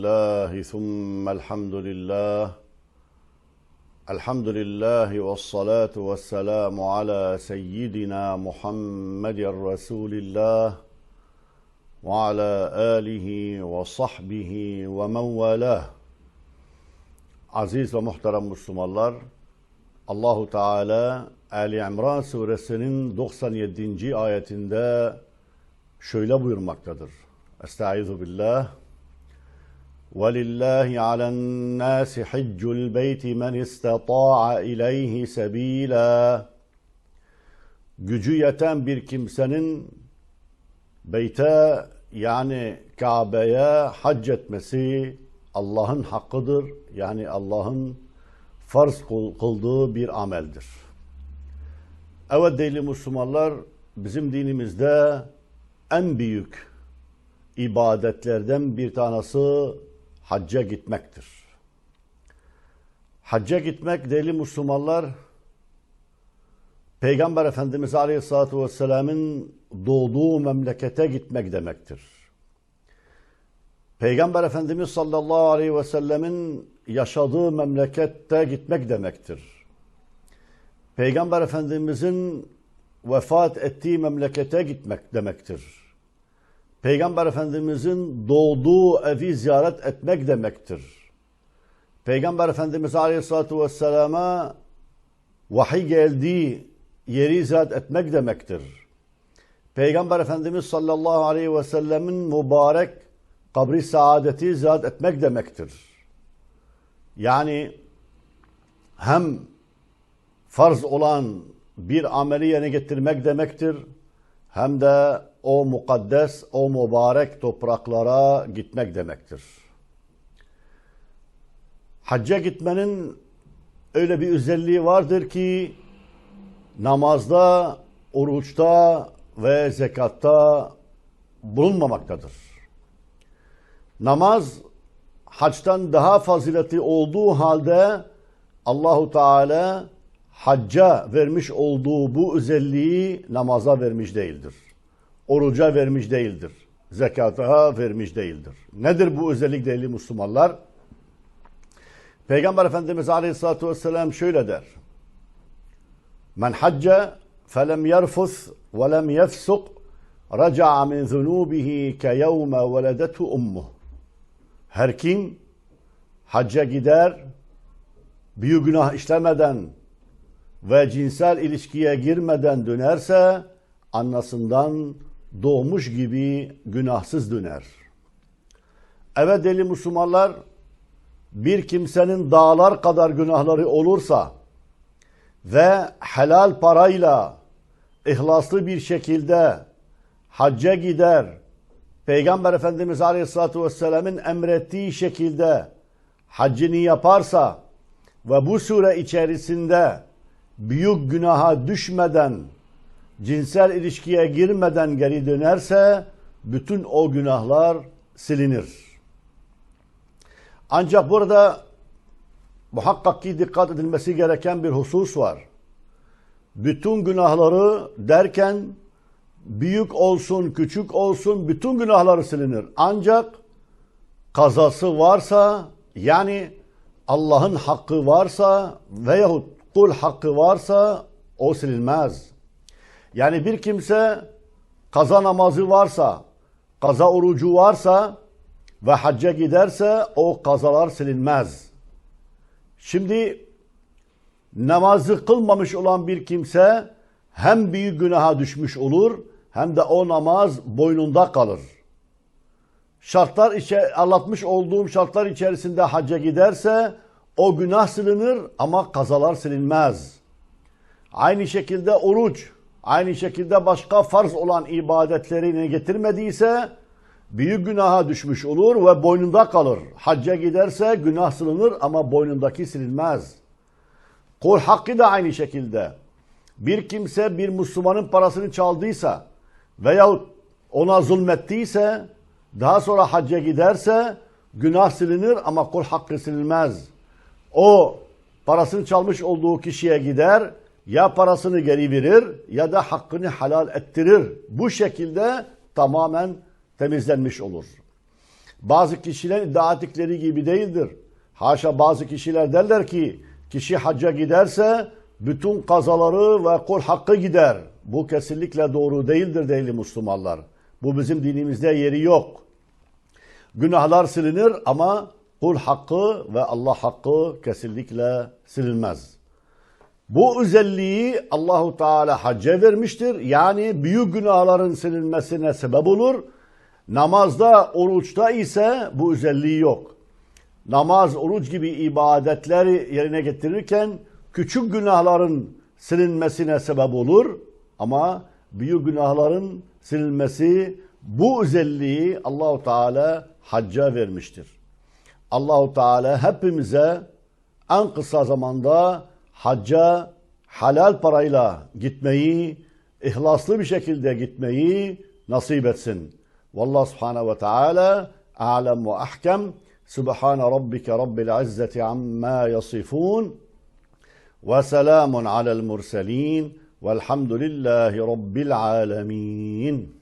الحمد لله ثم الحمد لله الحمد لله والصلاة والسلام على سيدنا محمد رسول الله وعلى آله وصحبه ومن والاه Aziz ve muhterem Müslümanlar, Allahu Teala Ali İmran suresinin 97. ayetinde şöyle buyurmaktadır. Estaizu billah. وَلِلَّهِ عَلَى النَّاسِ حِجُّ الْبَيْتِ مَنْ اسْتَطَاعَ اِلَيْهِ سَب۪يلًا Gücü yeten bir kimsenin beyte yani Kabe'ye hac etmesi Allah'ın hakkıdır. Yani Allah'ın farz kıl- kıldığı bir ameldir. Evet değerli Müslümanlar bizim dinimizde en büyük ibadetlerden bir tanesi hacca gitmektir. Hacca gitmek değerli Müslümanlar Peygamber Efendimiz Aleyhisselatü Vesselam'ın doğduğu memlekete gitmek demektir. Peygamber Efendimiz sallallahu aleyhi ve sellemin yaşadığı memlekette gitmek demektir. Peygamber Efendimizin vefat ettiği memlekete gitmek demektir. Peygamber Efendimizin doğduğu evi ziyaret etmek demektir. Peygamber Efendimiz Aleyhisselatü Vesselam'a vahiy geldiği yeri ziyaret etmek demektir. Peygamber Efendimiz sallallahu aleyhi ve sellemin mübarek kabri saadeti ziyaret etmek demektir. Yani hem farz olan bir ameli yerine getirmek demektir hem de o mukaddes, o mübarek topraklara gitmek demektir. Hacca gitmenin öyle bir özelliği vardır ki namazda, oruçta ve zekatta bulunmamaktadır. Namaz haçtan daha faziletli olduğu halde Allahu Teala hacca vermiş olduğu bu özelliği namaza vermiş değildir. Oruca vermiş değildir. Zekata vermiş değildir. Nedir bu özellik değerli Müslümanlar? Peygamber Efendimiz Aleyhisselatü Vesselam şöyle der. Men hacca felem yerfus ve lem yefsuk raca'a min zunubihi ke yevme veledetu ummuh. Her kim hacca gider, büyük günah işlemeden ve cinsel ilişkiye girmeden dönerse annasından doğmuş gibi günahsız döner. Evet deli Müslümanlar bir kimsenin dağlar kadar günahları olursa ve helal parayla ihlaslı bir şekilde hacca gider, Peygamber Efendimiz Aleyhisselatü Vesselam'ın emrettiği şekilde haccını yaparsa ve bu sure içerisinde büyük günaha düşmeden, cinsel ilişkiye girmeden geri dönerse bütün o günahlar silinir. Ancak burada muhakkak ki dikkat edilmesi gereken bir husus var. Bütün günahları derken büyük olsun, küçük olsun bütün günahları silinir. Ancak kazası varsa yani Allah'ın hakkı varsa veyahut kul hakkı varsa o silinmez. Yani bir kimse kaza namazı varsa, kaza orucu varsa ve hacca giderse o kazalar silinmez. Şimdi namazı kılmamış olan bir kimse hem büyük günaha düşmüş olur hem de o namaz boynunda kalır. Şartlar içe anlatmış olduğum şartlar içerisinde hacca giderse o günah silinir ama kazalar silinmez. Aynı şekilde oruç, aynı şekilde başka farz olan ibadetlerini getirmediyse büyük günaha düşmüş olur ve boynunda kalır. Hacca giderse günah silinir ama boynundaki silinmez. Kul hakkı da aynı şekilde. Bir kimse bir Müslümanın parasını çaldıysa veyahut ona zulmettiyse daha sonra hacca giderse günah silinir ama kul hakkı silinmez. O parasını çalmış olduğu kişiye gider ya parasını geri verir ya da hakkını helal ettirir. Bu şekilde tamamen temizlenmiş olur. Bazı kişiler iddia ettikleri gibi değildir. Haşa bazı kişiler derler ki kişi hacca giderse bütün kazaları ve kul hakkı gider. Bu kesinlikle doğru değildir değerli Müslümanlar. Bu bizim dinimizde yeri yok. Günahlar silinir ama kul hakkı ve Allah hakkı kesinlikle silinmez. Bu özelliği Allahu Teala hacca vermiştir. Yani büyük günahların silinmesine sebep olur. Namazda, oruçta ise bu özelliği yok. Namaz, oruç gibi ibadetleri yerine getirirken küçük günahların silinmesine sebep olur. Ama büyük günahların silinmesi bu özelliği Allahu Teala hacca vermiştir. Allahu Teala hepimize en kısa zamanda hacca halal parayla gitmeyi, ihlaslı bir şekilde gitmeyi nasip etsin. Vallahu subhanehu ve teala alem ve ahkem. Subhane rabbike rabbil izzeti amma yasifun. Ve selamun alel murselin. Velhamdülillahi rabbil alemin.